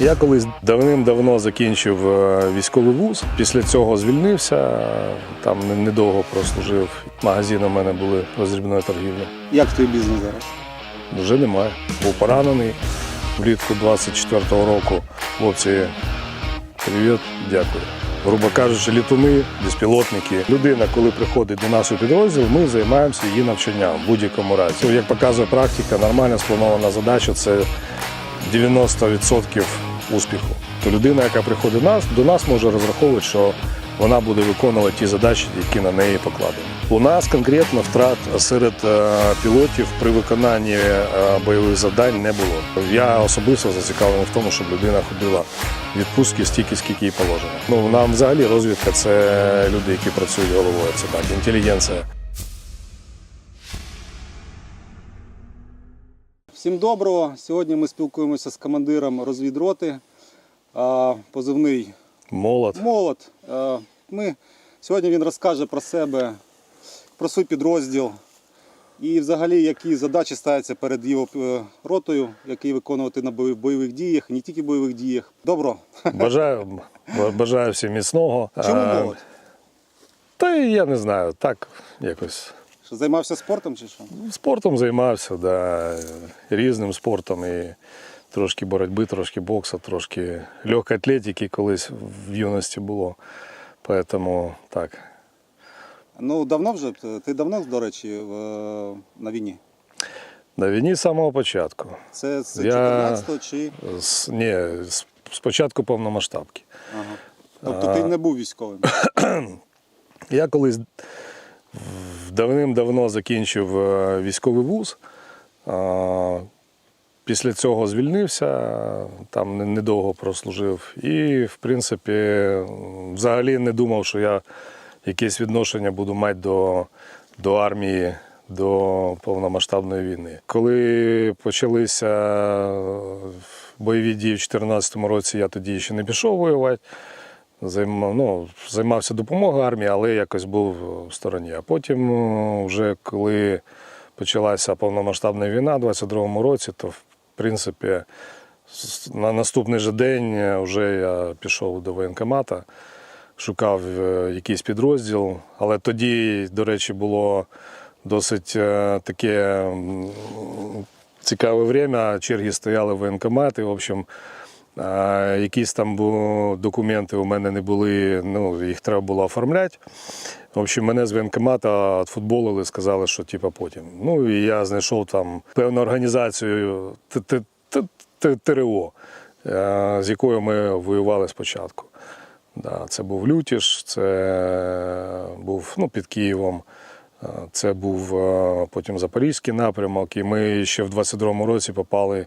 Я колись давним-давно закінчив е, військовий вуз. Після цього звільнився. Там недовго прослужив. Магазини у мене були роздрібної торгівлі. Як твій бізнес зараз? Вже немає. Був поранений влітку 24-го року. Хлопці, привіт, дякую. Грубо кажучи, літуни, безпілотники. Людина, коли приходить до нашого підрозділу, ми займаємося її навчанням в будь-якому разі. Як показує практика, нормально спланована задача це 90% успіху. То людина, яка приходить нас, до нас, може розраховувати, що вона буде виконувати ті задачі, які на неї покладені. У нас конкретно втрат серед е, пілотів при виконанні е, бойових завдань не було. Я особисто зацікавлений в тому, щоб людина ходила відпустки стільки, скільки їй положено. Ну нам взагалі розвідка це люди, які працюють головою. Це так, інтелігенція. Всім доброго. Сьогодні ми спілкуємося з командиром розвідроти. Позивний Молод. Молот. Е, Ми, сьогодні він розкаже про себе, про свій підрозділ і взагалі, які задачі ставляться перед його е, ротою, які виконувати на бойових- бойових діях, не тільки бойових діях. Добро. Бажаю, бажаю всім міцного. Чому Е, молот? Та я не знаю, так якось. Що займався спортом чи що? Спортом займався, да, різним спортом. І трошки боротьби, трошки боксу, трошки легкої атлетики колись в юності було. Поэтому так. Ну, давно вже, ти давно, до речі, на війні? На війні з самого початку. Це з 14-го чи. З, ні, з- спочатку повномасштабки. Ага. Тобто ти не був військовим. Я колись давним-давно закінчив е, військовий вуз. Після цього звільнився, там недовго прослужив. І, в принципі, взагалі не думав, що я якесь відношення буду мати до, до армії, до повномасштабної війни. Коли почалися бойові дії в 2014 році, я тоді ще не пішов воювати. Займав, ну, займався допомогою армії, але якось був в стороні. А потім, е, вже коли почалася повномасштабна війна у 22-му році, то в принципі на наступний же день е, вже я пішов до воєнкомата, шукав е, якийсь підрозділ. Але тоді, до речі, було досить таке цікаве время. Черги стояли в воєнкомати. В общем, якісь там документи у мене не були, ну, їх треба було оформляти. В общем, мене з воєнкомата відфутболили, сказали, що типа потім. Ну і я знайшов там певну організацію ТРО, е, з якою ми воювали спочатку. Да, це був Лютіш, це був ну, під Києвом. е, Це був е, потім Запорізький напрямок, і ми ще в 22-му році попали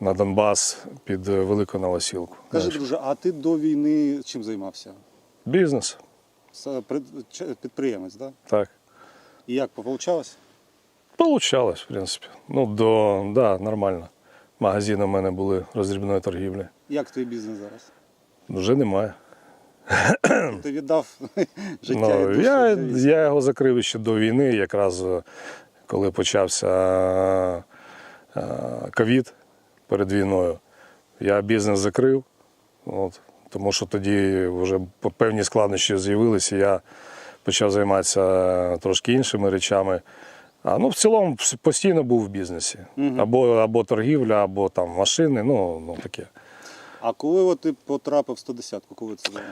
на Донбас під е, Велику Новосілку. Кажи, друже, а ти до війни чим займався? Бізнес, Це підприємець, так? так. І як получалось? Получалось, в принципі. Ну, до, да, нормально. Магазини у мене були роздрібної торгівлі. Як твій бізнес зараз? Вже немає. Ти віддав життя і Ну, душу я, я його закрив ще до війни, якраз е, коли почався е, ковід перед війною. Я бізнес закрив, от, тому що тоді вже певні складнощі з'явилися. Я почав займатися трошки іншими речами. А ну, в цілому постійно був в бізнесі. Або, або торгівля, або там машини, ну, ну таке. А коли от ти потрапив в 110-ку, коли це було?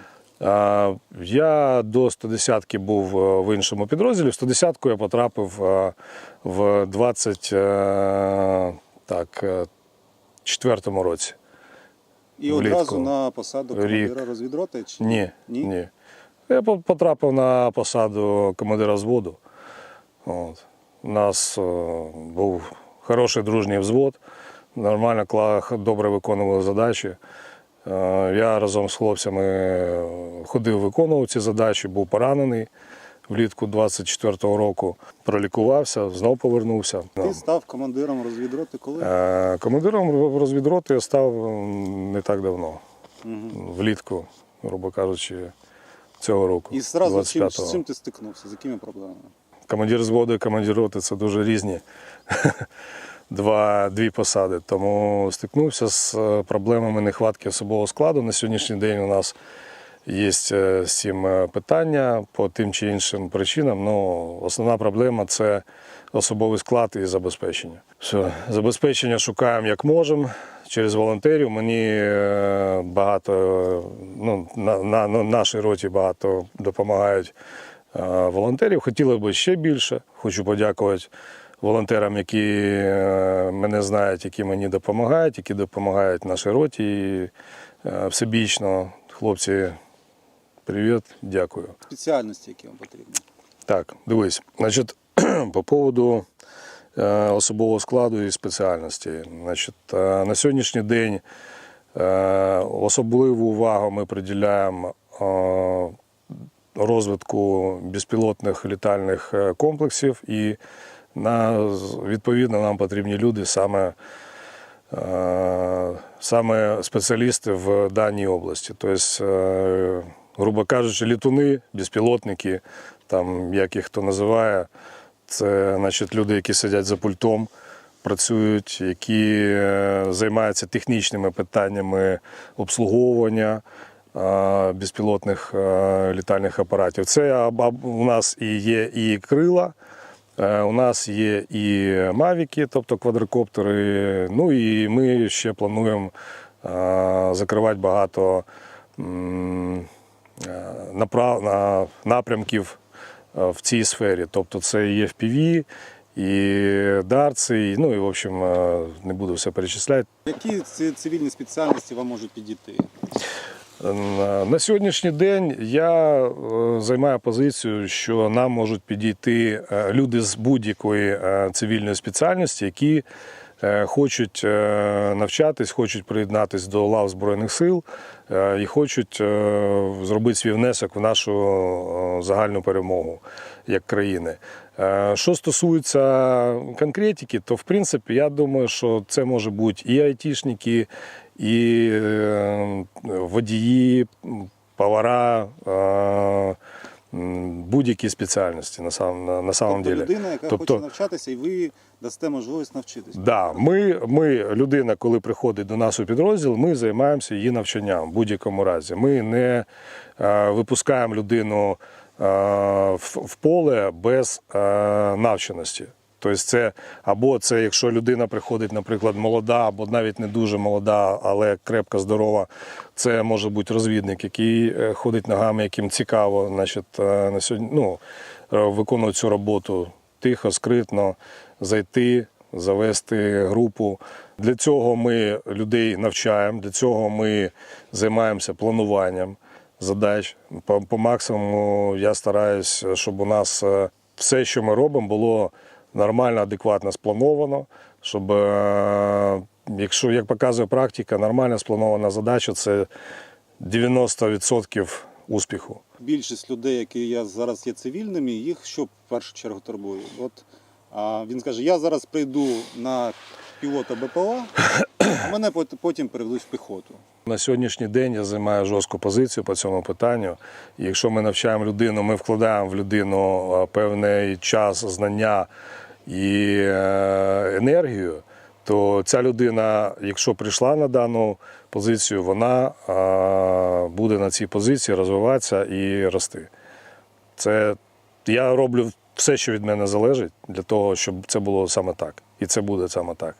А, Я до 110-ки був е, в іншому підрозділі. В 110-ку я потрапив е, в 20, е, так, е, четвертому році. І Влітку. одразу на посаду Рік. командира розвідроти? Чи? Ні, Ні? ні. Я потрапив на посаду командира взводу. От. У нас е, був хороший дружній взвод, нормально, добре виконували задачі. Е, Я разом з хлопцями ходив, виконував ці задачі, був поранений влітку 24-го року. Пролікувався, знов повернувся. Ти став командиром розвідроти коли? Е, Командиром розвідроти я став не так давно, Мгм. влітку, грубо кажучи, цього року. І зразу чим, з чим ти стикнувся? З якими проблемами? Командир зводу і командир роти це дуже різні, два, дві посади. Тому стикнувся з е, проблемами нехватки особового складу. На сьогоднішній день у нас є е, цим е, питання по тим чи іншим причинам. Ну, основна проблема це особовий склад і забезпечення. Все, забезпечення шукаємо як можемо через волонтерів. Мені е, багато, ну, на, на, на нашій роті багато допомагають волонтерів. Хотілося б ще більше. Хочу подякувати волонтерам, які мене знають, які мені допомагають, які допомагають нашій роті. І, всебічно. Хлопці, привіт, дякую. Спеціальності, які вам потрібні. Так, дивись, значить, по поводу е, особового складу і спеціальності. Значить, е, на сьогоднішній день е, особливу увагу ми приділяємо розвитку безпілотних літальних комплексів, і на, відповідно нам потрібні люди саме. Саме спеціалісти в даній області. Тобто, грубо кажучи, літуни, безпілотники, там, як їх хто називає, це значить, люди, які сидять за пультом, працюють, які е, займаються технічними питаннями обслуговування е, безпілотних е, літальних апаратів. Це у нас і є і крила. У нас є і мавіки, тобто квадрокоптери. Ну і ми ще плануємо закривати багато е, напрямків е, в цій сфері. Тобто це і FPV, і дарці, і, ну і в общем е, не буду все перечисляти. Які цивільні спеціальності вам можуть підійти? На сьогоднішній день я займаю позицію, що нам можуть підійти люди з будь-якої цивільної спеціальності, які хочуть е, навчатись, хочуть приєднатись до лав Збройних сил е, і хочуть е, зробити свій внесок в нашу е, загальну перемогу як країни. Е, Що стосується конкретики, то в принципі я думаю, що це може бути і айтішники, і е, водії, повара, е, будь-які спеціальності на сам на, на самом тобто деле. людина, яка Тобто- хоче навчатися, і ви дасте можливість навчитися. Да, ми, ми, людина, коли приходить до нас у підрозділ, ми займаємося її навчанням в будь-якому разі. Ми не е, випускаємо людину е, в, в поле без е, навченості. Тобто це або це, якщо людина приходить, наприклад, молода, або навіть не дуже молода, але крепка, здорова, це може бути розвідник, який е, ходить ногами, яким цікаво, значить, е, на сьогодні ну, е, виконувати цю роботу тихо, скритно, зайти, завести групу. Для цього ми людей навчаємо, для цього ми займаємося плануванням задач. По, по максимуму я стараюсь, щоб у нас все, що ми робимо, було нормально, адекватно сплановано, щоб, е, якщо, як показує практика, нормально спланована задача це 90% успіху. Більшість людей, які я зараз є цивільними, їх що в першу чергу турбує? От а, він скаже: я зараз прийду на пілота БПЛА, а мене потім переведуть в піхоту. На сьогоднішній день я займаю жорстку позицію по цьому питанню. Якщо ми навчаємо людину, ми вкладаємо в людину певний час, знання і е, енергію, то ця людина, якщо прийшла на дану позицію, вона буде на цій позиції розвиватися і рости. Це я роблю все, що від мене залежить, для того, щоб це було саме так. І це буде саме так.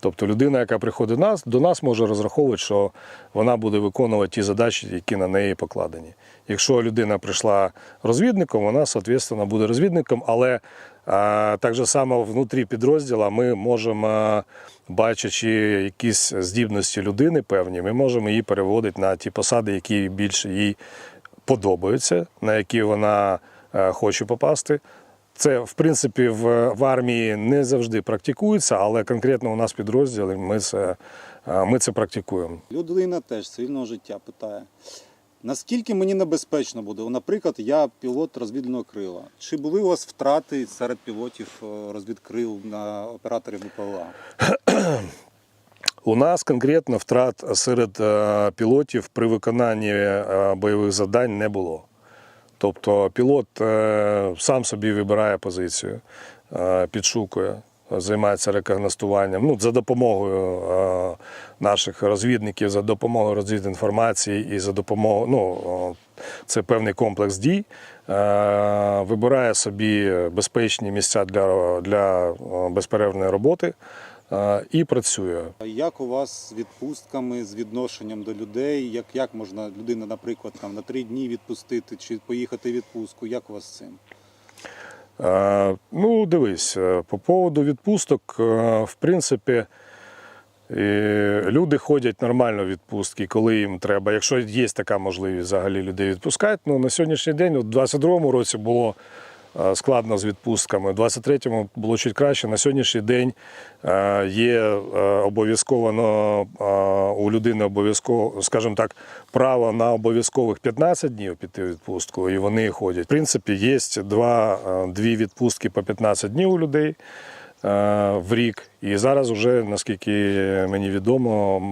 Тобто людина, яка приходить до нас, до нас може розраховувати, що вона буде виконувати ті задачі, які на неї покладені. Якщо людина прийшла розвідником, вона, соответственно, буде розвідником, але а, так же само внутрі підрозділу ми можемо, бачачи якісь здібності людини певні, ми можемо її переводити на ті посади, які більше їй подобаються, на які вона е, хоче попасти. Це, в принципі, в, в армії не завжди практикується, але конкретно у нас підрозділі ми це, е, ми це практикуємо. Людина теж цивільного життя питає. Наскільки мені небезпечно буде? Наприклад, я пілот розвідного крила. Чи були у вас втрати серед пілотів е, розвідкрил на операторів БПЛА? У нас конкретно втрат серед е, пілотів при виконанні бойових завдань не було. Тобто пілот е, сам собі вибирає позицію, е, підшукує, займається рекогностуванням. Ну, за допомогою е, наших розвідників, за допомогою розвідінформації і за допомогою, ну, це певний комплекс дій. Вибирає собі безпечні місця для, для безперервної роботи і працює. Як у вас з відпустками, з відношенням до людей? Як, як можна людину, наприклад, там, на три дні відпустити чи поїхати в відпустку? Як у вас з цим? Е, Ну, дивись, е, по поводу відпусток, е, в принципі, е, люди ходять нормально в відпустки, коли їм треба. Якщо є така можливість взагалі людей відпускати. Ну, на сьогоднішній день, у 22-му році було складно з відпустками, у 23-му було чуть краще. На сьогоднішній день е, є е, обов'язково е, у людини обов'язково, скажімо так, право на обов'язкових 15 днів піти відпустку, і вони ходять. В принципі, є два, е, дві відпустки по 15 днів у людей е, в рік. І зараз вже, наскільки мені відомо,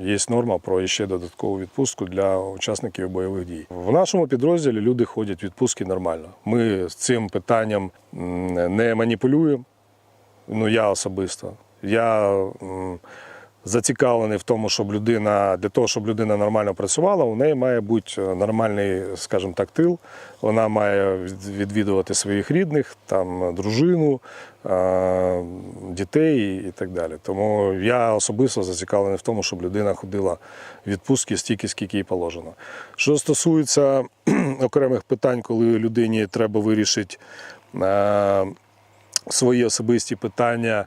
є норма про ще додаткову відпустку для учасників бойових дій. В нашому підрозділі люди ходять відпустки нормально. Ми з цим питанням не маніпулюємо. Ну, я особисто. Я зацікавлений в тому, щоб людина для того, щоб людина нормально працювала, у неї має бути нормальний, скажімо так, тил. Вона має відвідувати своїх рідних, там дружину, е, дітей і так далі. Тому я особисто зацікавлений в тому, щоб людина ходила в відпустки стільки, скільки їй положено. Що стосується окремих питань, коли людині треба вирішити. е, свої особисті питання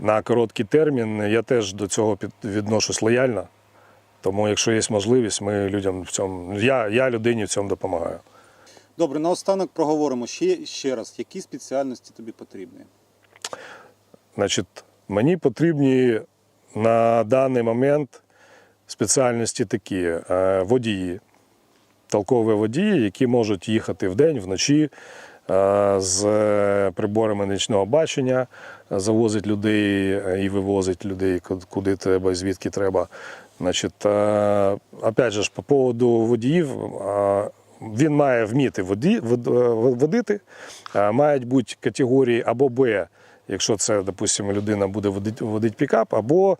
на короткий термін, я теж до цього відношусь лояльно. Тому, якщо є можливість, ми людям в цьому. Я, я людині в цьому допомагаю. Добре, наостанок проговоримо ще, ще раз, які спеціальності тобі потрібні? Значить, мені потрібні на даний момент спеціальності такі: е, водії, толкові водії, які можуть їхати вдень, вночі з приборами нічного бачення, е, завозить людей е, і вивозить людей куди треба звідки треба. Значить, е, опять же, по поводу водіїв, е, він має вміти е, водити, е, мають бути категорії або Б, якщо це, допустимо, людина буде водити, водити пікап, або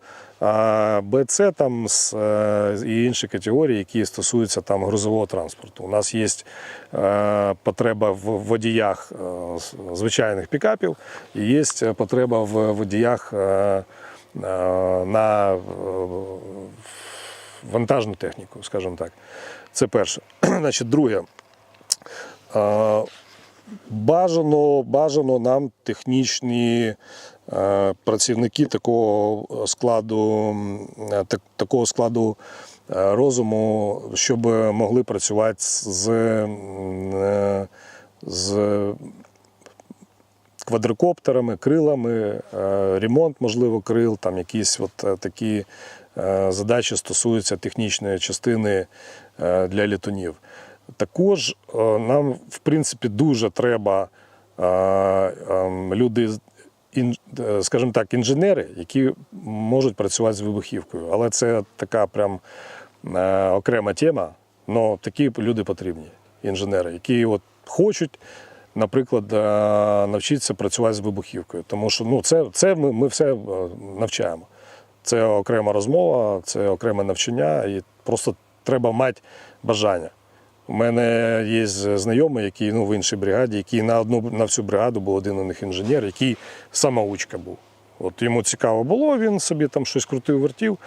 БЦ там з, е, і інші категорії, які стосуються там грузового транспорту. У нас є е, потреба в водіях е, звичайних пікапів, і є потреба в водіях на вантажну техніку, скажімо так. Це перше. Значить, друге. Бажано, бажано нам технічні е, працівники такого складу, е, так, такого складу е, розуму, щоб могли працювати з, з квадрокоптерами, крилами, ремонт, можливо, крил, там якісь от такі задачі стосуються технічної частини для літунів. Також е, нам, в принципі, дуже треба е, ем, люди, е, скажімо так, інженери, які можуть працювати з вибухівкою. Але це така прям окрема тема. але такі люди потрібні, інженери, які от хочуть, наприклад, навчитися працювати з вибухівкою. Тому що ну, це, це ми, ми все навчаємо. Це окрема розмова, це окреме навчання, і просто треба мати бажання. У мене є знайомий, який ну, в іншій бригаді, який на одну на всю бригаду був один у них інженер, який самоучка був. От йому цікаво було, він собі там щось крутив, вертів,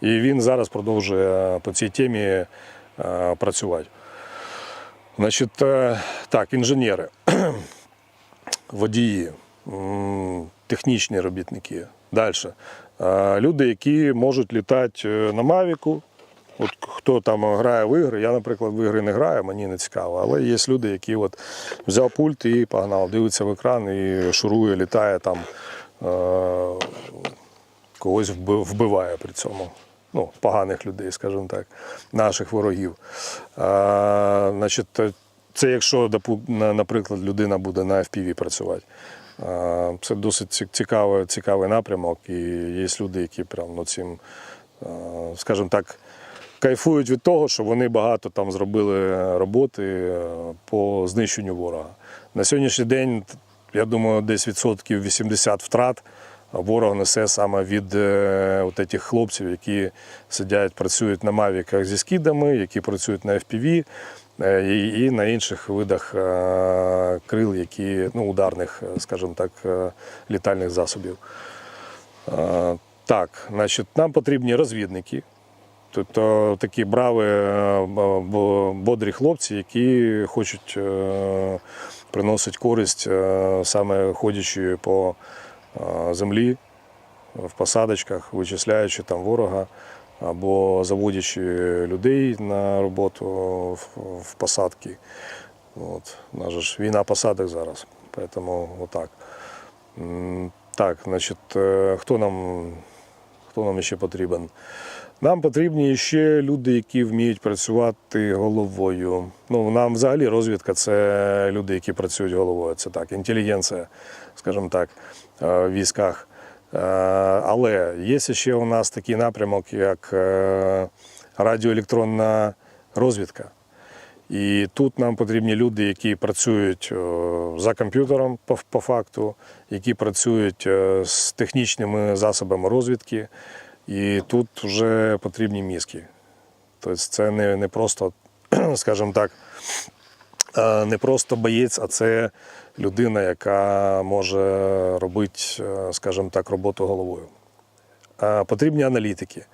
і він зараз продовжує по цій темі е, працювати. Значить, е, так, інженери, водії, технічні робітники. Далі. Люди, які можуть літати е, на Мавіку. От хто там грає в ігри, я, наприклад, в ігри не граю, мені не цікаво. Але є люди, які от взяв пульт і погнав, дивиться в екран і шурує, літає там, е- когось вбиває при цьому. Ну, поганих людей, скажімо так, наших ворогів. А, значить, це якщо, наприклад, людина буде на FPV працювати. А, Це досить цікавий, цікавий напрямок, і є люди, які прям ну, цим, скажімо так, кайфують від того, що вони багато там зробили роботи е, по знищенню ворога. На сьогоднішній день, я думаю, десь відсотків 80 втрат ворог несе саме від е, от тих хлопців, які сидять, працюють на мавіках зі скидами, які працюють на FPV е, і, на інших видах крил, які ну, ударних, скажімо так, літальних засобів. Так, значить, нам потрібні розвідники. Тобто такі брави, е, бодрі хлопці, які хочуть е, приносити користь е, саме ходячи по землі, в посадочках, вичисляючи там ворога або заводячи людей на роботу в, посадки. От. У нас ж війна посадок зараз. Тому отак. Так, значить, хто нам, хто нам ще потрібен? Нам потрібні ще люди, які вміють працювати головою. Ну, нам взагалі розвідка це люди, які працюють головою. Це так, інтелігенція, скажімо так, е, в військах. Е, Але є ще у нас такий напрямок, як е, радіоелектронна розвідка. І тут нам потрібні люди, які працюють за комп'ютером по, по факту, які працюють е, з технічними засобами розвідки. І тут вже потрібні мізки. Тобто це не, не просто, скажімо так, е, не просто боєць, а це людина, яка може робити, е, скажімо так, роботу головою. Потрібні аналітики,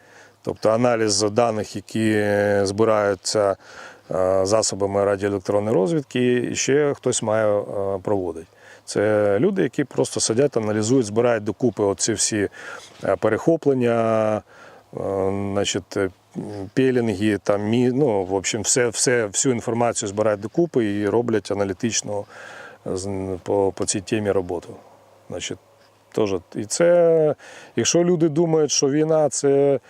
тобто аналіз даних, які збираються засобами радіоелектронної розвідки, і ще хтось має е, проводити. Це люди, які просто сидять, аналізують, збирають докупи оці всі е, перехоплення, е, значить, е, пелінги, там, ну, в общем, все, все, всю інформацію збирають докупи і роблять аналітичну по, по цій темі роботу. Значить, Теж. І це, якщо люди думають, що війна це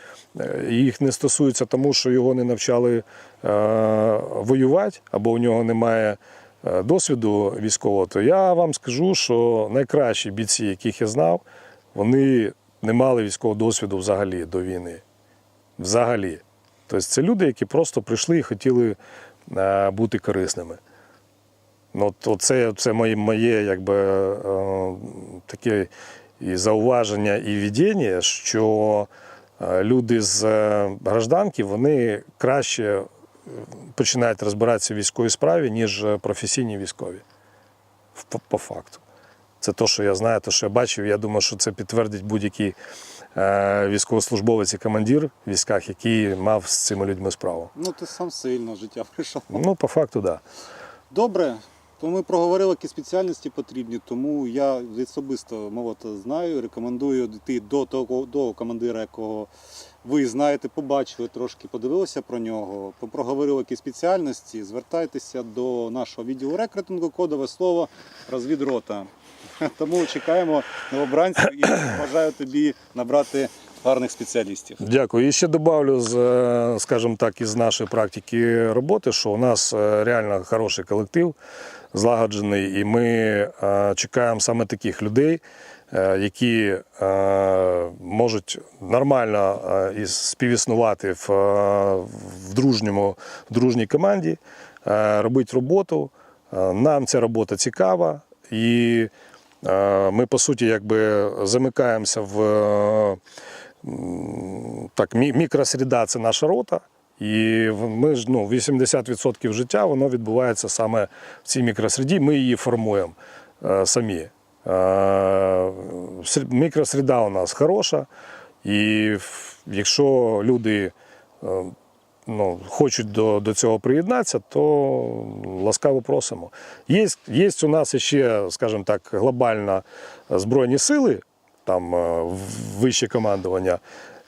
е, їх не стосується тому, що його не навчали е, воювати, або у нього немає е, досвіду військового, то я вам скажу, що найкращі бійці, яких я знав, вони не мали військового досвіду взагалі до війни. Взагалі. Тобто це люди, які просто прийшли і хотіли е, бути корисними. Ну, от- це, це моє, моє якби, е, таке і зауваження, і відіння, що е, люди з е, гражданки вони краще починають розбиратися в військовій справі, ніж професійні військові. По, по факту. Це те, що я знаю, те, що я бачив. Я думаю, що це підтвердить будь-який військовослужбовець і командир в військах, який мав з цими людьми справу. Ну, ти сам сильно життя прийшов. Ну, по факту, так. Да. Добре, то ми проговорили, які спеціальності потрібні, тому я особисто мовото знаю, рекомендую йти до того до командира, якого ви знаєте, побачили трошки, подивилися про нього, проговорили, які спеціальності. Звертайтеся до нашого відділу рекрутингу, кодове слово розвідрота. Тому чекаємо новобранців і бажаю тобі набрати гарних спеціалістів. Дякую. І ще добавлю, з, е, скажімо так, із нашої практики роботи, що у нас е, реально хороший колектив, злагоджений, і ми е, чекаємо саме таких людей, які можуть нормально співіснувати в, в дружньому, в дружній команді, робити роботу. Нам ця робота цікава, і ми, по суті, якби замикаємося в. Е, так, мі- мікросреда це наша рота. І ми ж ну, 80% життя воно відбувається саме в цій мікросреді. Ми її формуємо е, самі. Е, ср- мікросреда у нас хороша, і якщо люди е, ну, хочуть до, до цього приєднатися, то ласкаво просимо. Є, є у нас ще, скажімо так, глобально збройні сили, там е, вище командування.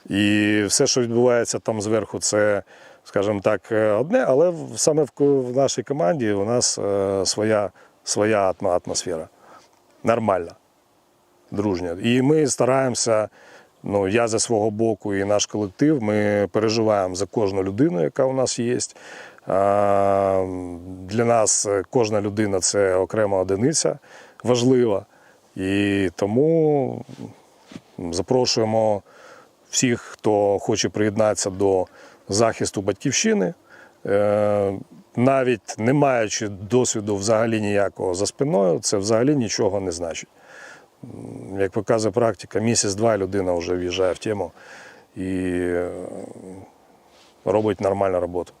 І все, що відбувається там зверху, це, скажімо так, е, одне, але саме в, нашій команді у нас е, своя, своя атмосфера. Нормальна, дружня. І ми стараємося, ну, я за свого боку і наш колектив, ми переживаємо за кожну людину, яка у нас є. Для нас кожна людина це окрема одиниця важлива. І тому запрошуємо всіх, хто хоче приєднатися до захисту батьківщини, Е, навіть не маючи досвіду взагалі ніякого за спиною, це взагалі нічого не значить. як показує практика, місяць-два людина вже в'їжджає в тему і е, робить нормальну роботу.